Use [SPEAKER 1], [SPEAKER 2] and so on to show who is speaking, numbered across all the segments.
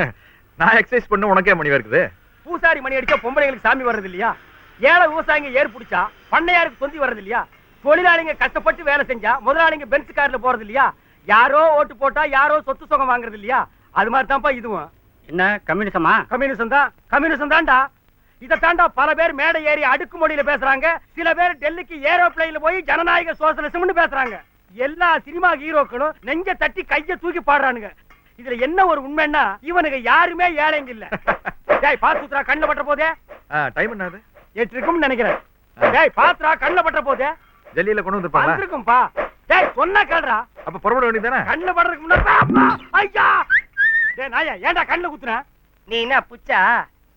[SPEAKER 1] நான் எக்ஸசைஸ் பண்ண உனக்கே மணி இருக்குது.
[SPEAKER 2] பூசாரி மணி அடிச்சா பொம்பளைங்களுக்கு சாமி வர்றது இல்லையா ஏழை விவசாயிங்க ஏர் பிடிச்சா பண்ணையாருக்கு தொந்தி வர்றது இல்லையா தொழிலாளிங்க கஷ்டப்பட்டு வேலை செஞ்சா முதலாளிங்க பென்ஸ் கார்ல போறது இல்லையா யாரோ ஓட்டு போட்டா யாரோ சொத்து சுகம் வாங்குறது இல்லையா அது மாதிரி தான்ப்பா இதுவும்.
[SPEAKER 3] என்ன கம்யூனிசமா?
[SPEAKER 2] கம்யூனிசம் தான். கம்யூனிசம் தான்டா. இதை தாண்டா பல பேர் மேடை ஏறி அடுக்குமொழியில பேசுறாங்க. சில பேர் டெல்லிக்கு ஏரோப்ளேன்ல போய் ஜனநாயக சோசலிசம்னு பேசுறாங்க. எல்லா சினிமா ஹீரோக்களும் நெஞ்ச தட்டி கைய தூக்கி பாடுறானுங்க. இதுல என்ன ஒரு உண்மைன்னா இவனுக்கு யாருமே ஏழைங்க இல்ல. டேய் பாத்துத்ரா கண்ணுல பட்ட போதே?
[SPEAKER 1] டைம் என்னது
[SPEAKER 2] எட்டு இருக்கும்னு நினைக்கிறேன். டேய் பாத்துரா கண்ணுல பட்ட போதே?
[SPEAKER 1] ஜல்லியில கொண்டு வந்திருப்பாங்களா
[SPEAKER 2] வந்திருக்கும்பா. டேய் சொன்னா கேளுடா.
[SPEAKER 1] அப்ப புறப்பட வேண்டியதானே
[SPEAKER 2] கண்ணுல படுறதுக்கு முன்னாடி ஐயா! டேய் நாயா ஏன்டா கண்ணுல குத்துன?
[SPEAKER 4] நீ என்ன புச்சா?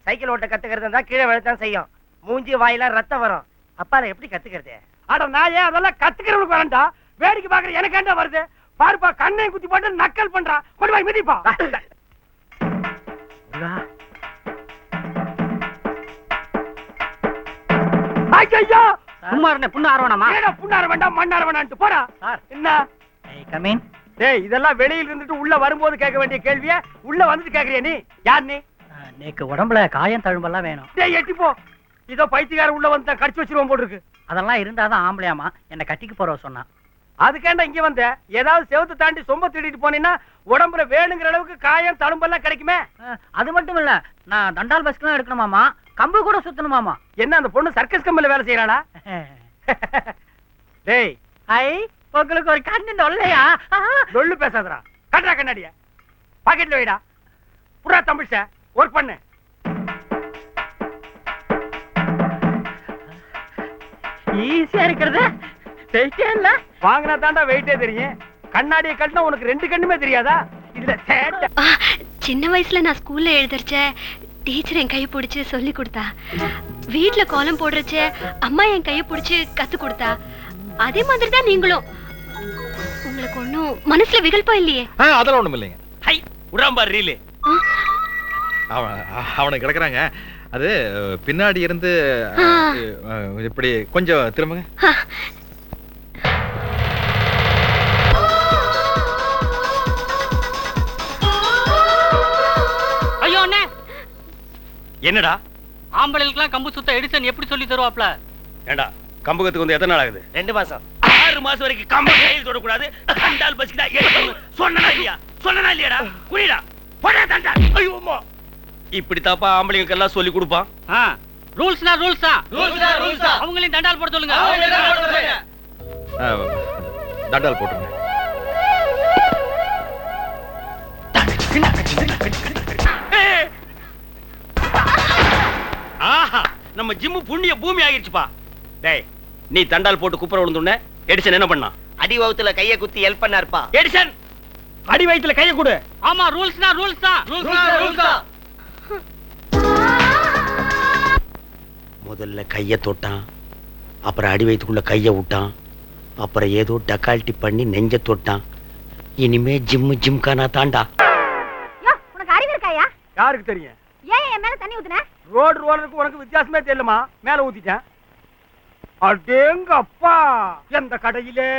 [SPEAKER 4] சைக்கிள் ஓட்ட கத்துக்கிறது தான் கீழே விழத்தான் செய்யும். மூஞ்சி வாயிலாம் ரத்தம் வரும். அப்பா அதை எப்படி கத்துக்கிறது?
[SPEAKER 2] அட நாயே அதெல்லாம் கத்துக்கிறவனுக்கு வரண்டா வேடிக்கை பாக்குற எனக்கு ஏன்டா வருது? பாருப்பா கண்ணையும் குத்தி போட்டு நக்கல் பண்றான் கொண்டு போய் மிதிப்பா. ஐயோ
[SPEAKER 3] சும்மா இருந்த புண்ணு ஆர்வனமா
[SPEAKER 2] ஏடா புண்ணார வேண்டாம் மண்ணார வேண்டாம்ட்டு. போடா.
[SPEAKER 3] சார்.
[SPEAKER 2] என்ன?
[SPEAKER 3] கமீன்
[SPEAKER 2] டேய் இதெல்லாம் வெளியில இருந்துட்டு உள்ள வரும்போது கேட்க வேண்டிய கேள்விய? உள்ள வந்துட்டு கேக்குறியா நீ? யார் நீ?
[SPEAKER 3] நேக்கு உடம்புல காயம் தழும்பெல்லாம் வேணும்.
[SPEAKER 2] டேய் எட்டி போ. இதோ பைத்தியக்கார உள்ள வந்து கடிச்சு வச்சிருவோம் போல இருக்கு.
[SPEAKER 3] அதெல்லாம் இருந்தாதான் ஆம்பளையாமா என்ன கட்டிக்கு போறவ சொன்னா
[SPEAKER 2] அதுக்கேண்டா இங்க வந்த? ஏதாவது செவத்து தாண்டி சொம்ப திருடிட்டு போனீங்கன்னா உடம்புல வேணுங்கிற அளவுக்கு காயம் தழும்பெல்லாம் கிடைக்குமே?
[SPEAKER 3] அது மட்டும் இல்ல நான் தண்டால் பஸ்க்கு எடுக்கணுமாமா கம்பு கூட சுத்தணுமாமா
[SPEAKER 2] என்ன அந்த பொண்ணு சர்க்கஸ் கம்பெனில வேலை செய்யறாளா? டேய்
[SPEAKER 3] ஐ உங்களுக்கு ஒரு கண்ணு நொல்லையா?
[SPEAKER 2] லொள்ளு பேசாதடா. கட்டுறா கண்ணாடிய. பாக்கெட்ல வைடா. புறா தமிழ்ச்ச ஒர்க் பண்ணு.
[SPEAKER 3] ஈஸியா இருக்கிறது. இல்ல
[SPEAKER 2] வாங்கினா தாண்டா வெயிட்டே தெரியும். கண்ணாடியை கட்டினா உனக்கு ரெண்டு கண்ணுமே தெரியாதா? இதுல சேட்டை.
[SPEAKER 5] சின்ன வயசுல நான் ஸ்கூல்ல எழுதுறச்ச டீச்சர் என் கையை பிடிச்சு சொல்லி கொடுத்தா. வீட்ல கோலம் போடுறச்ச அம்மா என் கையை பிடிச்சு கத்து கொடுத்தா. அதே மாதிரி தான் நீங்களும். உங்களுக்கு ஒண்ணும் மனசுல விகல்பம் இல்லையே.
[SPEAKER 1] அதெல்லாம் ஒண்ணும் இல்லைங்க.
[SPEAKER 2] ஹை உடம்பார் ரீலு.
[SPEAKER 1] அவன் அவனுக்கு கிடக்குறாங்க. அது பின்னாடி இருந்து இப்படி கொஞ்சம் திரும்புங்க.
[SPEAKER 2] என்னடா?
[SPEAKER 3] ஆம்பளைகளுக்குலாம் கம்பு சுத்த எடிசன் எப்படி சொல்லி தருவாப்ல?
[SPEAKER 2] ஏண்டா கம்பகத்துக்கு வந்து எத்தனை நாள் ஆகுது?
[SPEAKER 4] ரெண்டு மாசம்.
[SPEAKER 2] ஆறு மாசம் வரைக்கும் கம்ப கையில் தொடக்கூடாது. கண்டால் பசிக்குதா? சொன்னா இல்லையா? சொன்னா இல்லையாடா? குடிடா. போடா தண்டா. ஐயோ அம்மா. இப்படி தாப்பா ஆம்பளைங்களுக்கு எல்லாம் சொல்லி கொடுப்பான்
[SPEAKER 3] ரூல்ஸ்னா ரூல்ஸ் தான் ரூல்ஸ் தான் அவங்களையும் தண்டால் போட சொல்லுங்க.
[SPEAKER 1] தண்டால் போட்டுருங்க.
[SPEAKER 2] நம்ம ஜிம்மு புண்ணிய பூமி ஆகிருச்சுப்பா. டேய் நீ தண்டால் போட்டு குப்புற விழுந்துன எடிசன் என்ன பண்ணான்?
[SPEAKER 4] அடி வகுத்துல கைய குத்தி ஹெல்ப் பண்ணாருப்பா.
[SPEAKER 2] எடிசன் அடி வயித்துல கைய கொடு.
[SPEAKER 3] ஆமா ரூல்ஸ்னா ரூல்ஸ் தான்.
[SPEAKER 6] முதல்ல கைய தொட்டான் அப்புறம் அடி வயித்துக்குள்ள கைய விட்டான் அப்புறம் ஏதோ டக்கால்ட்டி பண்ணி நெஞ்ச தொட்டான். இனிமே ஜிம்மு ஜிம்கானா தாண்டா.
[SPEAKER 5] உனக்கு அறிவு இருக்காயா?
[SPEAKER 2] யாருக்கு தெரியும்?
[SPEAKER 5] ஏன் என் மேல தண்ணி ஊத்துன?
[SPEAKER 2] ரோடு ரோலருக்கு உனக்கு வித்தியாசமே தெரியலமா மேல ஊத்திட்டேன். அடேங்க அப்பா எந்த கடையிலே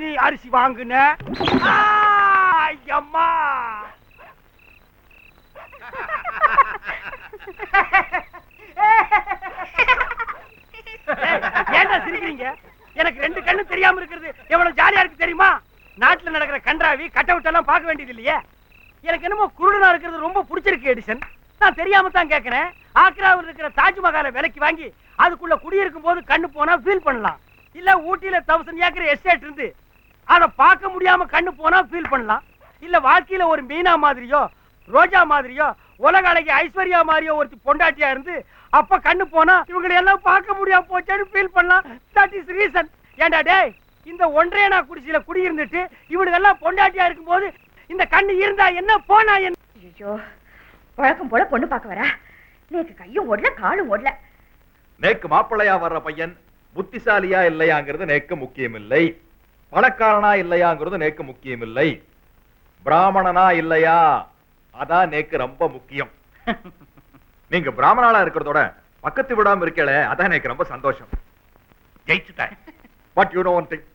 [SPEAKER 2] நீ அரிசி வாங்குன? ஐயம்மா ஏன்டா சிரிக்கிறீங்க? எனக்கு ரெண்டு கண்ணு தெரியாம இருக்கிறது. எவ்வளவு ஜாலியா இருக்கு தெரியுமா? நாட்டுல நடக்கிற கன்றாவி கட்டவுட் எல்லாம் பார்க்க வேண்டியது இல்லையே. எனக்கு என்னமோ குருடனா இருக்கிறது ரொம்ப பிடிச்சிருக்கு எடிசன். நான் தெரியாம தான் கேட்கிறேன் ஆக்ராவில் இருக்கிற தாஜ்மஹாலை விலைக்கு வாங்கி அதுக்குள்ள குடியிருக்கும் போது கண்ணு போனா ஃபீல் பண்ணலாம். இல்ல ஊட்டியில தௌசண்ட் ஏக்கர் எஸ்டேட் இருந்து அதை பார்க்க முடியாம கண்ணு போனா ஃபீல் பண்ணலாம். இல்ல வாழ்க்கையில ஒரு மீனா மாதிரியோ ரோஜா மாதிரியோ உலக அழகி ஐஸ்வர்யா மாதிரியோ ஒருத்தி பொண்டாட்டியா இருந்து அப்ப கண்ணு போனா இவங்களை எல்லாம் பார்க்க முடியாம போச்சேன்னு ஃபீல் பண்ணலாம். தட் இஸ் ரீசன் ஏண்டா டேய் இந்த ஒன்றையனா நான் குடிசையில குடியிருந்துட்டு இவனுக்கு எல்லாம் பொண்டாட்டியா இருக்கும்போது இந்த கண்ணு இருந்தா என்ன போனா என்ன?
[SPEAKER 7] ஐயோ வழக்கம் போல பொண்ணு பார்க்க வரா? நேக்கு கையும் ஓடல காலும் ஓடல.
[SPEAKER 1] நேக்கு மாப்பிள்ளையா வர்ற பையன் புத்திசாலியா இல்லையாங்கிறது நேக்கு முக்கியமில்லை. பணக்காரனா இல்லையாங்கிறது நேக்கு முக்கியமில்லை. பிராமணனா இல்லையா? அதான் நேக்கு ரொம்ப முக்கியம். நீங்க பிராமணாலா இருக்கிறதோட பக்கத்து விடாம இருக்கல அதான் எனக்கு ரொம்ப சந்தோஷம். ஜெயிச்சுட்டேன். But you know one thing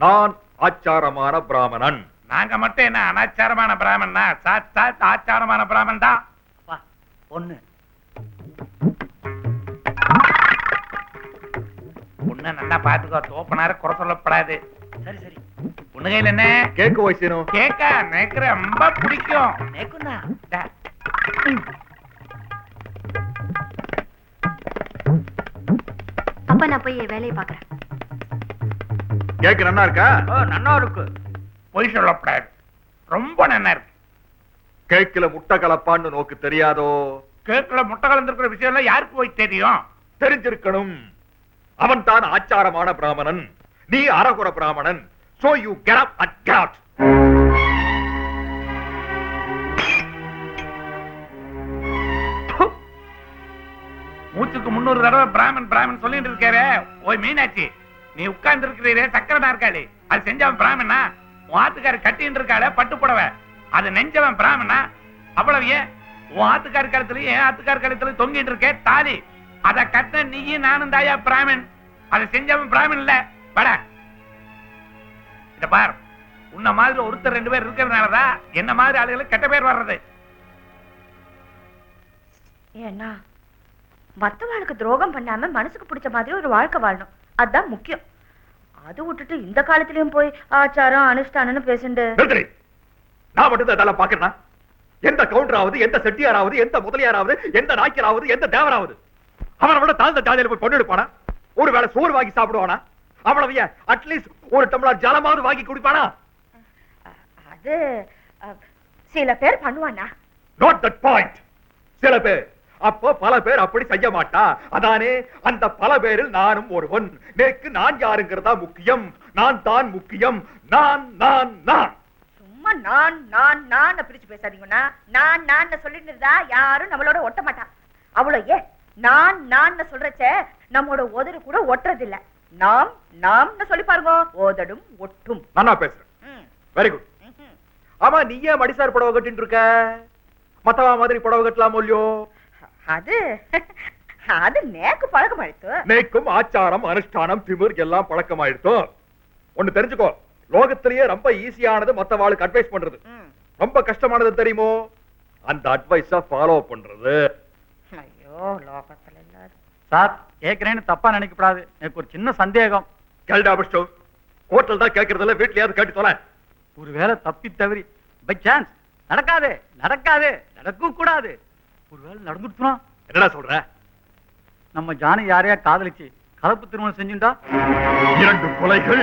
[SPEAKER 1] நான் ஆச்சாரமான பிராமணன்.
[SPEAKER 8] நாங்க மட்டும் என்ன அனாச்சாரமான பிராமணா சாத் சாத் ஆச்சாரமான பிராமன் தான்
[SPEAKER 3] அப்பா பொண்ணு
[SPEAKER 8] நல்லா பாத்துக்கோ. தோப்பனார குறை சொல்லப்படாது.
[SPEAKER 3] சரி சரி.
[SPEAKER 8] உன்னுகையில் என்ன?
[SPEAKER 1] கேக்கு வயசேனோ
[SPEAKER 8] கேக்க? எனக்கு ரொம்ப பிடிக்கும்.
[SPEAKER 3] நேக்குந்தா
[SPEAKER 8] டா.
[SPEAKER 5] அப்ப நான் போய் வேலையை பாக்குறேன்
[SPEAKER 1] கேக்கு நல்லா இருக்கா?
[SPEAKER 3] ஓ நன்னா இருக்கு.
[SPEAKER 8] பொய் சொல்லப்படாது. ரொம்ப நல்லா இருக்கு.
[SPEAKER 1] கேக்குல முட்டை கலப்பான்னு நோக்கு தெரியாதோ?
[SPEAKER 8] கேக்குல முட்டை கலந்துருக்கிற விஷயம் எல்லாம் யாருக்கு போய் தெரியும்?
[SPEAKER 1] தெரிஞ்சிருக்கணும். அவன் தான் ஆச்சாரமான பிராமணன். நீ அரகுர பிராமணன். So you get up at get
[SPEAKER 8] மூச்சுக்கு முன்னூறு தடவை பிராமன் பிராமன் சொல்லிட்டு இருக்காரு. ஓய் மீனாட்சி நீ உட்கார்ந்து இருக்கிறீரே சக்கரனா இருக்காளே. அது செஞ்சவன் பிராமணா உன் கட்டின்னு இருக்காளே பட்டு புடவை. அது நெஞ்சவன் பிராமணா அவ்வளவு ஏன்? உன் கழுத்துலயும் என் ஆத்துக்கார் கழுத்துலயும் தொங்கிட்டு இருக்கே தாலி. அத கட்ட நீயும் நானும் தாயா பிராமன். அதை செஞ்சவன் பிராமன் இல்ல. பட இத பார். உன்ன மாதிரி ஒருத்தர் ரெண்டு பேர் இருக்கிறதுனாலதான் என்ன மாதிரி ஆளுகளுக்கு கெட்ட பேர் வர்றது?
[SPEAKER 7] ஏன்னா மத்தவங்களுக்கு துரோகம் பண்ணாம மனசுக்கு பிடிச்ச மாதிரி ஒரு வாழ்க்கை வாழணும். அதான் முக்கியம். அது விட்டுட்டு இந்த காலத்திலயும் போய் ஆச்சாரம் அனுஷ்டானம்னு பேசிண்டு.
[SPEAKER 1] நான் மட்டும் தான் இதெல்லாம் பாக்குறேன் எந்த கவுண்டராவது எந்த செட்டியாராவது எந்த முதலியாராவது எந்த நாய்க்கராவது எந்த தேவராவது? அவனை விட தாழ்ந்த ஜாதியில போய் பொண்ணு எடுப்பானா ஒரு வேளை சோறு வாங்கி சாப்பிடுவானா? அவ்வளவு அட்லீஸ்ட் ஒரு டம்ளர் ஜலமாவது வாங்கி குடிப்பானா?
[SPEAKER 7] அது சில பேர் பண்ணுவானா
[SPEAKER 1] நாட் தட் பாயிண்ட் சில பேர். அப்போ பல பேர் அப்படி செய்ய மாட்டா. அதானே அந்த பல பேரில் நானும் ஒருவன். நேக்கு நான் யாருங்கிறதா முக்கியம். நான் தான் முக்கியம். நான் நான் நான்.
[SPEAKER 7] சும்மா நான் நான் நான் பிரிச்சு பேசாதீங்கன்னா நான் நான் சொல்லிட்டு இருந்தா யாரும் நம்மளோட ஒட்ட மாட்டான் அவ்வளவு ஏன்? நான் நான் சொல்றச்ச நம்மோட உதடு கூட ஒட்டுறது இல்ல நாம் நாம்னு சொல்லி பாருங்க ஓதடும் ஒட்டும்.
[SPEAKER 1] நானா பேசுறேன். Very good. ஆமா நீ ஏன் மடிசார் புடவை கட்டிட்டு இருக்க? மத்தவா மாதிரி புடவை கட்டலாமோ இல்லையோ?
[SPEAKER 7] அது அது நேக்கு பழக்கமாயிடுத்து.
[SPEAKER 1] நேக்கும் ஆச்சாரம் அனுஷ்டானம் திமிர் எல்லாம் பழக்கமாயிடுத்தோ. ஒண்ணு தெரிஞ்சுக்கோ லோகத்திலேயே ரொம்ப ஈஸியானது மத்தவாளுக்கு அட்வைஸ் பண்றது. ரொம்ப கஷ்டமானது தெரியுமோ? அந்த அட்வைஸ ஃபாலோ பண்றது.
[SPEAKER 7] லோகத்துல
[SPEAKER 2] சார் தப்பா நினைக்கப்படாது. எனக்கு ஒரு சின்ன சந்தேகம்.
[SPEAKER 1] கேள்டா பிஸ்டோ ஹோட்டல் தான் கேட்கறதில்ல வீட்லயாவது கேட்டு தொலை.
[SPEAKER 2] ஒருவேளை தப்பி தவறி பை சான்ஸ் நடக்காது நடக்காது நடக்க கூடாது. ஒருவேளை நடந்துட்டுனா?
[SPEAKER 1] என்னடா சொல்ற?
[SPEAKER 2] நம்ம ஜானி யாரையா காதலிச்சு கலப்பு திருமணம் செஞ்சுட்டா?
[SPEAKER 1] இரண்டு கொலைகள்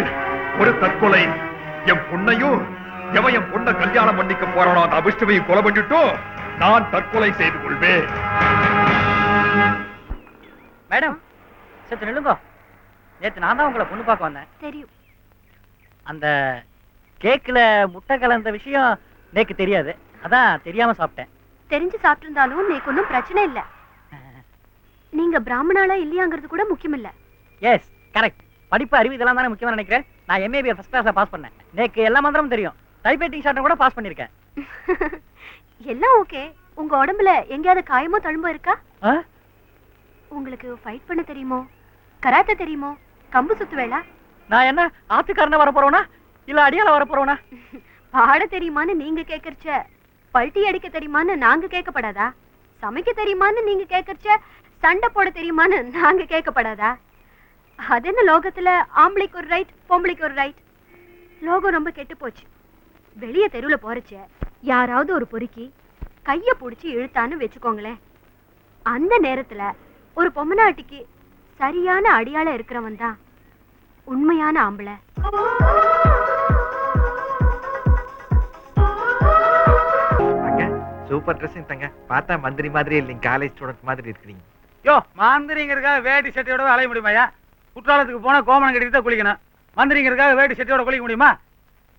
[SPEAKER 1] ஒரு தற்கொலை. என் பொண்ணையும் எவன் என் பொண்ணை கல்யாணம் பண்ணிக்க போறானோ அந்த அபிஷ்டமையும் கொலை பண்ணிட்டு நான் தற்கொலை செய்து கொள்வேன்.
[SPEAKER 3] மேடம் சத்து நில்லுங்க. நேத்து நான் தான் உங்களை பொண்ணு பார்க்க வந்தேன்.
[SPEAKER 5] தெரியும்.
[SPEAKER 3] அந்த கேக்குல முட்டை கலந்த விஷயம் நேக்கு தெரியாது. அதான் தெரியாம சாப்பிட்டேன்.
[SPEAKER 5] தெரிஞ்சு சாப்பிட்டிருந்தாலும் எனக்கு ஒன்றும் பிரச்சனை இல்ல. நீங்க பிராமணாலா இல்லையாங்கிறது கூட முக்கியம் இல்ல
[SPEAKER 3] எஸ் கரெக்ட் படிப்பு அறிவு இதெல்லாம் தானே முக்கியமா நினைக்கிறேன். நான் எம்ஏபி ஃபர்ஸ்ட் கிளாஸ்ல பாஸ் பண்ணேன். நேக்கு எல்லா மந்திரமும் தெரியும். டைப்ரைட்டிங் ஷார்ட்டும் கூட பாஸ் பண்ணிருக்கேன்
[SPEAKER 5] எல்லாம் ஓகே உங்க உடம்புல எங்கேயாவது காயமோ தழும்போ இருக்கா? உங்களுக்கு ஃபைட் பண்ண தெரியுமோ? கராத்தே தெரியுமோ? கம்பு சுத்துவேளா?
[SPEAKER 3] நான் என்ன ஆத்துக்காரன வர போறவனா? இல்ல அடியால வர போறவனா?
[SPEAKER 5] பாட தெரியுமான்னு நீங்க கேக்குறச்ச பல்ட்டி அடிக்க தெரியுமான்னு நாங்க கேட்கப்படாதா சமைக்க தெரியுமான்னு நீங்க கேக்குறச்ச சண்டை போட தெரியுமான்னு நாங்க கேட்கப்படாதா அது என்ன லோகத்துல ஆம்பளைக்கு ஒரு ரைட் பொம்பளைக்கு ஒரு ரைட் லோகம் ரொம்ப கெட்டு போச்சு. வெளிய தெருவுல போறச்ச யாராவது ஒரு பொறுக்கி கைய புடிச்சு இழுத்தான்னு வச்சுக்கோங்களேன். அந்த நேரத்துல ஒரு பொம்மநாட்டிக்கு சரியான அடியாள இருக்கிறவன் தான் உண்மையான ஆம்பளை.
[SPEAKER 9] சூப்பர் ட்ரெஸ் தங்க பார்த்தா மந்திரி மாதிரி இல்லைங்க காலேஜ் ஸ்டூடெண்ட் மாதிரி இருக்கிறீங்க.
[SPEAKER 2] யோ மந்திரிங்கிறதுக்காக வேட்டி சட்டையோட அலைய முடியுமாயா குற்றாலத்துக்கு போனா கோமணம் கட்டிட்டு தான் குளிக்கணும். மந்திரிங்கிறதுக்காக வேட்டி சட்டையோட குளிக்க முடியுமா?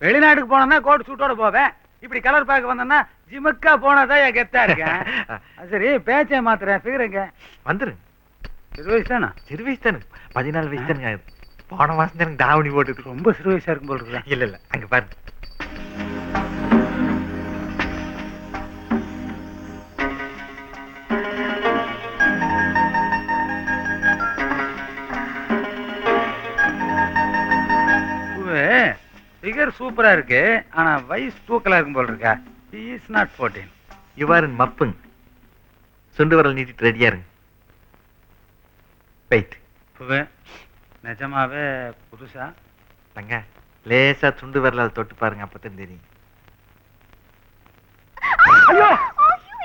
[SPEAKER 2] வெளிநாட்டுக்கு போனோம்னா கோட் சூட்டோட போவேன். இப்படி கலர் பார்க்க வந்தேன்னா ஜிமுக்கா போனாதான் என் கெத்தா இருக்கேன். சரி பேச்சை மாத்துறேன் ஃபிகருங்க
[SPEAKER 9] வந்துருங்க.
[SPEAKER 2] சிறு வயசு தானே
[SPEAKER 9] சிறு வயசு தானே பதினாலு வயசு தானுங்க போன மாசம் எனக்கு தாவணி போட்டுட்டு
[SPEAKER 2] ரொம்ப சிறு வயசா இருக்கும் போல் இருக்கேன்
[SPEAKER 9] இல்ல இல்ல. அங்க பாருங்க.
[SPEAKER 2] ஃபிகர்
[SPEAKER 10] சூப்பரா இருக்கு. ஆனா வயசு தூக்கலா இருக்கும் போல இருக்கா? இஸ் நாட் ஃபோர்டீன்
[SPEAKER 9] இவ்வாறு மப்புங்க. சுண்டு வரல் நீட்டிட்டு ரெடியா இருங்க. வெயிட்
[SPEAKER 10] இப்பவே நிஜமாவே புதுசா?
[SPEAKER 9] தங்க லேசா சுண்டு வரலால் தொட்டு பாருங்க அப்பதான் தெரியும்.
[SPEAKER 10] ஐயோ!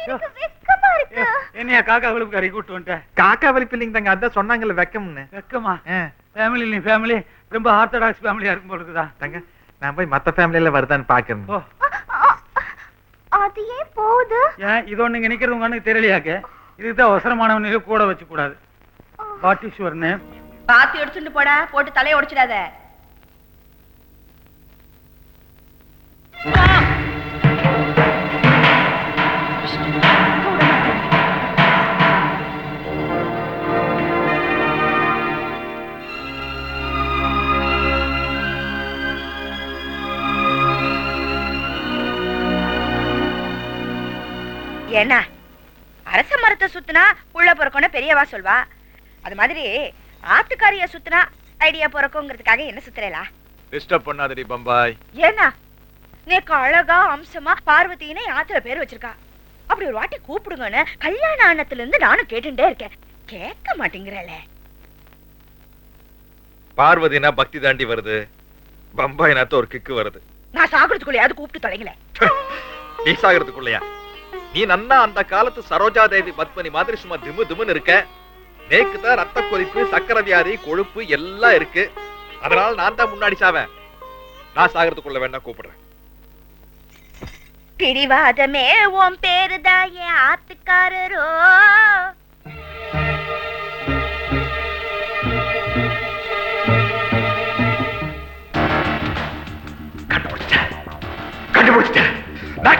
[SPEAKER 7] எனக்கு வெக்கமா இருக்கு.
[SPEAKER 10] என்னையா காக்கா விழுப்பு கறி கூட்டு வந்துட்டேன்
[SPEAKER 9] காக்கா வலிப்பு இல்லைங்க தங்க அதான் சொன்னாங்கல்ல வெக்கம்னு.
[SPEAKER 10] வெக்கமா? ஃபேமிலி நீ ஃபேமிலி ரொம்ப ஆர்த்தடாக்ஸ் ஃபேமிலியா இருக்கும் போல இருக்குதா
[SPEAKER 9] தங்க நான் போய் மத்த ஃபேமிலியில வருதான்னு பாக்குறேன்
[SPEAKER 10] ஓ.
[SPEAKER 7] அது ஏன் போகுது?
[SPEAKER 10] ஏன் இது ஒண்ணு இங்க நிக்கிறது உங்க அண்ணுக்கு தெரியலையாக்க? இதுக்கு தான் அவசரமானவனையில கூட வச்சு கூடாது வாட் இஸ் யுவர் நேம்
[SPEAKER 7] பாத்தி எடுத்துட்டு போடா போட்டு தலையை உடைச்சிடாத ஏன்னா அரச மரத்தை சுத்தினா உள்ள பொறுக்கணும் பெரியவா சொல்வா. அது மாதிரி ஆத்துக்காரிய சுத்தினா ஐடியா பிறக்குங்கிறதுக்காக என்ன சுத்துறேலா?
[SPEAKER 1] டிஸ்டர்ப் பண்ணாதடி பம்பாய்.
[SPEAKER 7] ஏன்னா நேக்கு அழகா அம்சமா பார்வதினே ஆத்துல பேர் வச்சிருக்கா. அப்படி ஒரு வாட்டி கூப்பிடுங்கன்னு கல்யாண ஆனத்துல இருந்து நானும் கேட்டுட்டே இருக்கேன். கேட்க மாட்டேங்கிறல.
[SPEAKER 1] பார்வதினா பக்தி தாண்டி வருது. பம்பாய் நாத்த ஒரு கிக்கு வருது.
[SPEAKER 7] நான் சாகுறதுக்குள்ளயாவது கூப்பிட்டு தொலைங்களேன்
[SPEAKER 1] நீ சாகிறதுக்குள்ளயா? நீ நன்னா அந்த காலத்து சரோஜா தேவி பத்மனி மாதிரி சும்மா திமு திமுன்னு இருக்க. நேக்கு தான் ரத்த கொதிப்பு சக்கரை வியாதி கொழுப்பு எல்லாம் இருக்கு. அதனால நான் தான் முன்னாடி சாவேன். நான் சாகிறதுக்குள்ள வேணா கூப்பிடுறேன்.
[SPEAKER 7] பிடிவாதமே உன் பேருதான் என் ஆத்துக்காரரோ.
[SPEAKER 1] கண்டுபிடிச்சிட்டேன் நான்